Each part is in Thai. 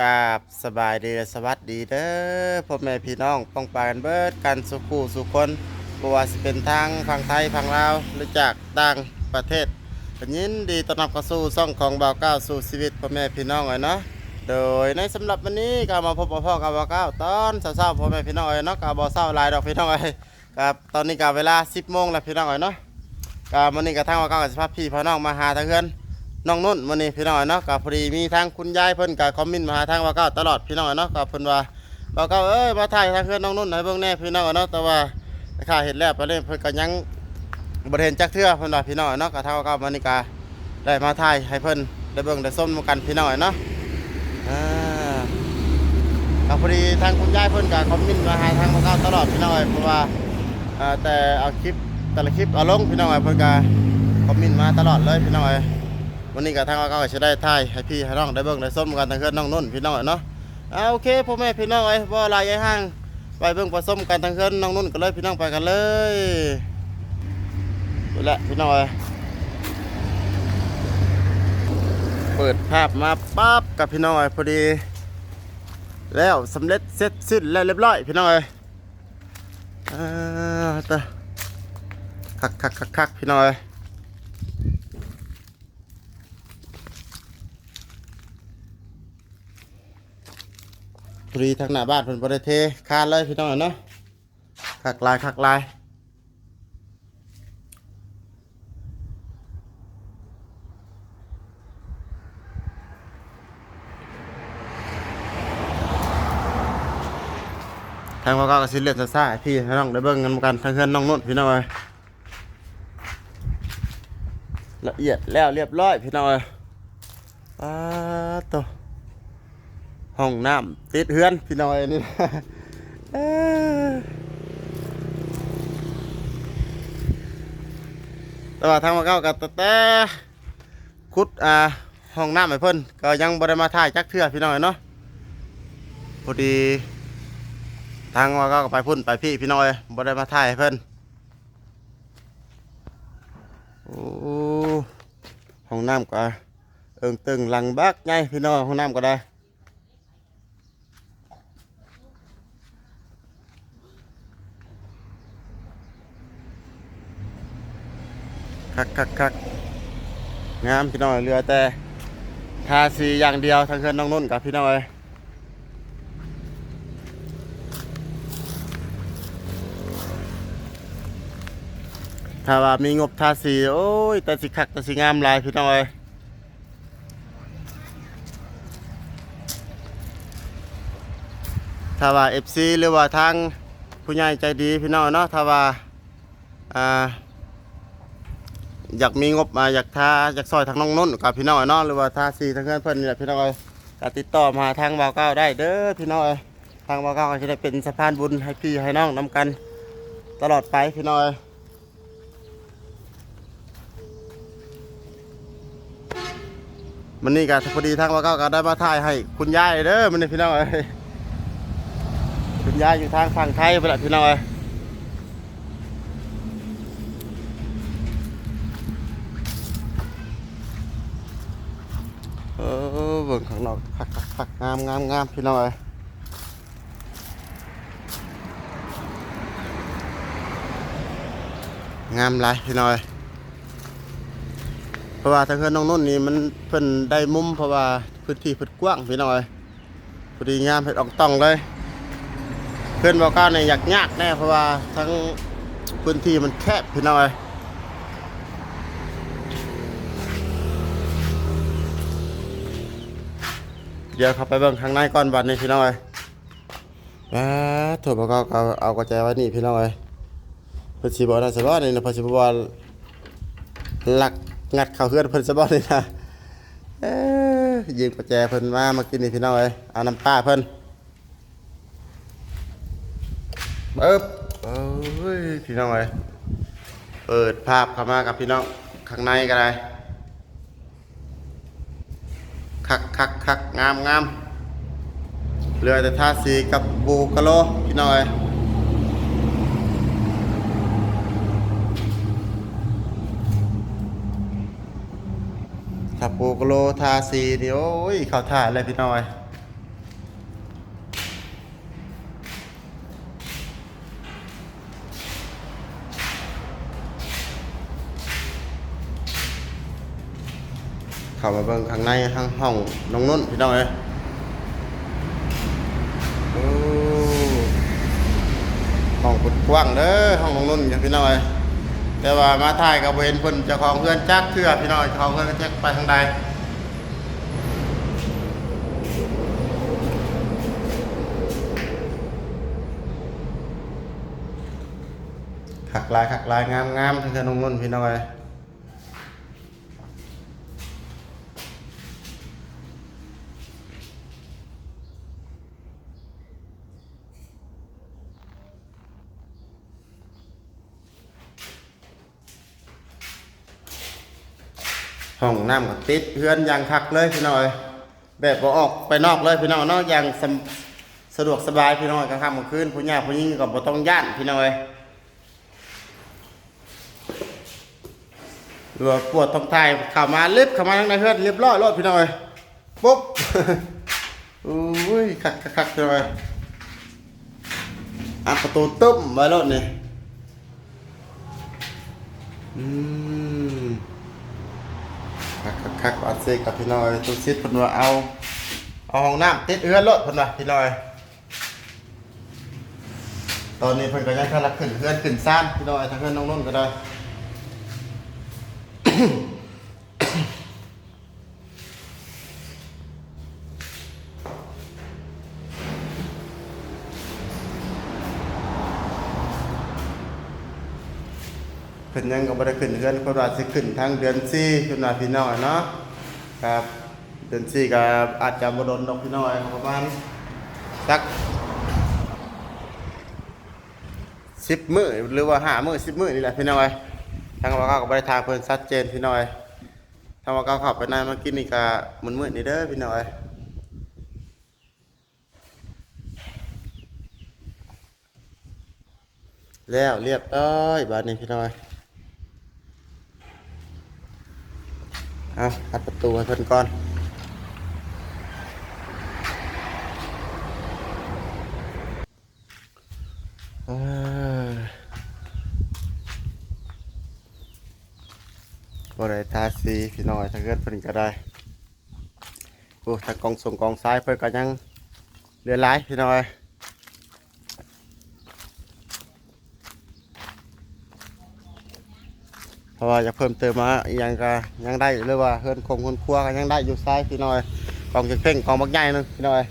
กับสบายดีสวัสดีเด้อพ่อแม่พี่น้องป้องปายกันเบิดกันสุขูสุคนบว่าสิเป็นทางฝั่งไทยฝั่งลาวหรือจากต่างประเทศก็ยินดีต้อนรับเข้าสู่ช่องของบ่าวก้าวสู่ชีวิตพ่อแม่พี่น้องเอ้ยเนาะโดยในสำหรับวันนี้ก็มาพบกับพ่อกับบ่าวก้าวตอนเช้าๆพ่อแม่พี่น้องเอ้ยเนาะก็บ่เช้าหลายดอกพี่น้องเอ้ยครับตอนนี้ก็เวลา 10โมงแล้วพี่น้องเอ้ยเนาะก็มื้อนี้ก็ทางบ่าวก้าวก็สิพาพี่พี่น้องมาหาทางเฮือน น้องนุ่นวันนี้พี่น้อยเนาะกับพอดีมีทางคุณยายเพิ่นกับคอมเมนต์มาหาทางว่าก้าตลอดพี่น้อยเนาะกับเพิ่นว่าว่าก้าเอ้ยมาถ่ายทางเพื่อนน้องนุ่นให้เบิ่งแน่พี่น้อยเนาะแต่ว่าข้าเห็นแล้วไปเลยเพิ่นก็ยังบ่ได้เห็นจักเทื่อเพิ่นว่าพี่น้อยเนาะกับทางว่าก้าวันนี้ก็ได้มาถ่ายให้เพิ่นได้เบิ่งได้ส้มกันพี่น้อยเนาะอ่ากับพอดีทางคุณยายเพิ่นกับคอมเมนต์มาหาทางว่าก้าตลอดพี่น้อยเพราะว่าแต่เอาคลิปแต่ละคลิปเอาลงพี่น้อยเพิ่นก็คอมเมนต์มาตลอดเลยพี่น้อย วันนี้กับทางว่าก็จะได้ถ่ายให้พี่ให้น้องได้เบิ่งได้ส้มกันทางเพื่อนน้องนุ่นพี่น้องเนาะเอาโอเคพ่อแม่พี่น้องไอ้บ่ลายไอ้ห้างไปเบิ่งผสมกันทางเพื่อนน้องนุ่นกันเลยพี่น้องไปกันเลยดูแลวพี่น้องเอ้ยเปิดภาพมาปั๊บกับพี่น้องเอ้ยพอดี แล้วสำเร็จเสร็จสิ้นแล้วเรียบร้อยพี่น้องเอ้ยอ่าตะคักคักคักคักพี่น้องเอ้ ยพอดีทางหน้าบ้านเพิ่นบ่ได้เทคานเลยพี่น้องเนาะคักลายคักลายทางว่าก็สิเลือดซ่าๆให้พี่น้องได้เบิ่งกันกันทางเพื่อนน้องนุ่นพี่น้องเอ้ยละเอียดแล้วเรียบร้อยพี่น้องเอ้ยป๊าดโต ห้องน้ำติดเฮือนพี่น้อยนี่เอ้อแต่ว่าทางมาเก้ากับแต่คุดอ่าห้องน้ำให้เพิ่นก็ยังบ่ได้มาถ่ายจักเทื่อพี่น้อยเนาะพอดี ทางว่าเก้าก็ไปพุ่นไปพี่พี่น้อยบ่ได้มาถ่ายให้เพิ่นโอ้ห้องน้ำก็เอิงตึงหลังบักไงพี่น้อยห้องน้ำก็ได้ คักคักคักงามพี่น้อยเรือแต่ทาสีอย่างเดียวทางเคือนน้องนุ่นกับพี่น้อยถ้าว่ามีงบทาสีโอ้ยแต่สิคักแต่สิงามลายพี่น้อยถ้าว่า FC หรือว่าทางผู้ใหญ่ใจดีพี่น้อยเนาะถ้าว่าอ่า อยากมีงบมาอยากทาอยากซอยทางน้องนุ่นกับพี่น้อยเนาะหรือว่าทาสีทางเพื่อนเพื่อนนี่แหละพี่น้อยก็ติดต่อมาทางบ่าวเก้าได้เด้อพี่น้อยทางบ่าวเก้าก็จะได้เป็นสะพานบุญให้พี่ให้น้องนำกัน ตลอดไปพี่น้อยมันนี่ก็พอดีทางบ่าวเก้าก็ได้มาถ่ายให้คุณยายเด้อมันนี่พี่น้อยคุณยายอยู่ทางฝั่งไทยไปละพี่น้อยเออเบิ่งข้างนอก คักงามงามงามพี่น้อยงามหลายพี่น้อยเพราะว่าทางเพื่อนน้องนุ่นนี่มันเพิ่นได้มุมเพราะว่าพื้นที่เพิ่นกว้างพี่น้อยพอดีงามเพิ่นออกต้องเลย เพื่อนบอกก้าวในอยากยากแน่เพราะว่าทั้งพื้นที่มันแคบพี่น้อย เดี๋ยวเข้าไปเบิ่งข้างในก่อนบัดนี้พี่น้อยอ่าถูกแล้วก็เอาเอากระแจไว้นี่พี่น้อยเพิ่นสิบ่ได้สบ่นี่นะเพิ่นสิบ่ว่าหลักงัดเข้าเฮือนเพิ่นสิบ่นี่นะเอ้ยืมกระแจเพิ่นมามากินนี่พี่น้อยเอาน้ำปลาเพิ่นเอิบเอ้ยพี่น้อยเปิดภาพเข้ามากับพี่น้องข้างในก็ได้ คักคักคักงามงามเรือแต่ทาสีกับบูกะโลพี่น้อยกับบูกะโลทาสีนี่โอ้ย เข้าท่าเลยพี่น้อย เข้ามาเบิ่งข้างในทางห้องน้องนุ่นพี่น้องเอ้ยห้องกว้างเด้อห้องน้องนุ่นอย่างพี่น้องเอ้ยแต่ว่ามาถ่ายกับเห็นเพิ่นเจ้าของเพื่อนจักเทื่อพี่น้องเจ้าของเพื่อนจักไปทางใดขักลายขักลายงามงามทั้งเทื่อน้องนุ่นพี่น้องเอ้ย ห้องน้ำก็ติดเพื่อนอย่างคักเลยพี่น้อยแบบบ่ออกไปนอกเลยพี่น้องเนาะอย่างสสะดวกสบายพี่น้อยกลางค่ำกลางคืนผู้หญิงผู้หญิงก็บ่ต้องย่านพี่น้อยหรือปวดท้องไทายเข้ามาลิฟต์เข้ามาทางในเฮือนเรียบร้อยรถพี่น้อยปุ๊บอุ้ยคักคักพี่น้อยอะประตูตุ้มไว้รถนี่อืม คักคักคักอัดเซกับพี่น้อยตุซิดเพิ่นว่าเอาเอาห้องน้ำติดเอื้อนรถเพิ่นว่าพี่น้อย ตอนนี้เพิ่นก็ยังกำลังขึ้นเอื้อนขึ้นซ่านพี่น้อยทางเอื้อนน้องนุ่นก็ได้ เพิ่นยังก็บ่ได้ขึ้นเฮือนเพิ่นว่าสิขึ้นทางเดือน4เพิ่นว่าพี่น้อยเนาะครับเดือน4ก็อาจจะบ่ดนดอกพี่น้อยประมาณสัก10มื้อหรือว่า5มื้อ10มื้อนี่แหละพี่น้อยทางว่าเขาก็บ่ได้ทางเพิ่นชัดเจนพี่น้อยทางว่าเขาข้าไปในมากินนี่ก็มื้อๆนี่เด้อพี่น้อยแล้วเรียบร้อยบัดนี้พี่น้อย เอาอัดประตูให้เพิ่นก่อนเอ้ยบ่ได้ทาสีพี่น้อยถ้าเกิดเพิ่นก็ได้โอ้ถ้ากองส่งกองซ้ายเพิ่นก็ยังเหลือหลายพี่น้อย เพราะว่าอยากเพิ่มเติมมาอย่างก็ยังได้หรือว่าเฮือนคงคนครัวก็ยังได้อยู่ซ้ายพี่น้อยกองเพ่งกองบักใหญ่นึงพี่น้อย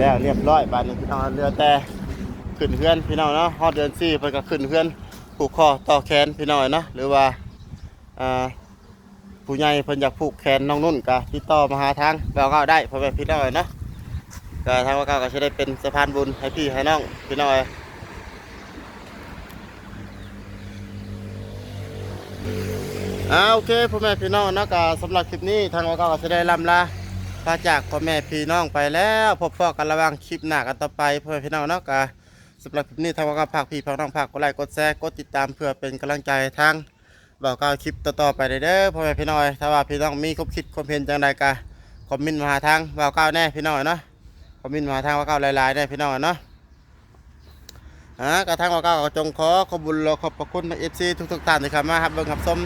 แล้วเรียบร้อยบานนี้พี่น้องเรือแต่ขึ้นเพื่อนพี่น้องเนาะฮอดเดือนสี่เพิ่นก็ขึ้นเพื่อนผูกคอต่อแขนพี่น้อยเนาะหรือว่าอ่าผู้ใหญ่เพิ่นอยากผูกแขนน้องนุ่นก็ติดต่อมาหาทางเราก็ได้พ่อแม่พี่น้อยเนาะก็ทางว่าเก้าก็จะได้เป็นสะพานบุญให้พี่ให้น้องพี่น้อยอ่าโอเคพ่อแม่พี่น้องเนาะก็สำหรับคลิปนี้ทางว่าเก้าก็จะได้ลำลา พาจากพ่อแม่พี่น้องไปแล้วพบพ่อกันระว่างคลิปหน้ากันต่อไปพ่อแม่พี่น้องเนาะกะสำหรับคลิปนี้ทางว่าก็ฝากพี่ฝากน้องฝากกดไลค์กดแชร์กดติดตามเพื่อเป็นกำลังใจให้ทางบอกกล่าวคลิปต่อๆไปเด้อพ่อแม่พี่น้องถ้าว่าพี่น้องมีคบคิดความเห็นจังใดกะคอมเมนต์มาหาทางบอกกล่าวแน่พี่น้องเนาะคอมเมนต์มาหาทางบอกกล่าวหลายๆแน่พี่น้องเนาะอ่ากระทั่งบอกกล่าวจงขอขอบุญและขอบพระคุณเอฟซีทุกๆท่านที่เข้ามาครับเบิ่งครับชม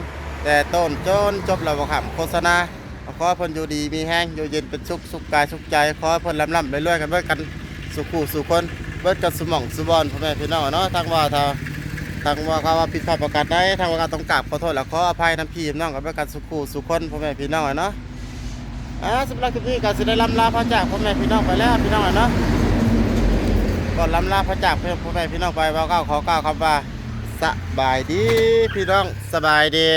แต่ต้นจนจบแล้วบ่ครับโฆษณา ขอเพิ่นอยู่ดีมีแห้งอยู่เย็นเป็นสุขสุขกายสุขใจขอเพิ่นลำลำรวยๆกันเบิดกันสุขู่สุขคนเบิดกันสมองสุบอนพ่อแม่พี่น้องเนาะทางว่าถ้าทางว่าเขาว่าผิดพลาดประการใดทางว่าก็ต้องกราบขอโทษและขออภัยน้ำพี่น้องกันเบิดกันสุขูสุขคนพ่อแม่พี่น้องเนาะอ่าสำหรับคลิปนี้ก็สิได้ลำลาพระจากพ่อแม่พี่น้องไปแล้วพี่น้องเนาะก่อนลำลาพระจากพ่อแม่พี่น้องไปเราก็ขอกล่าวคำว่าสบายดีพี่น้องสบายดี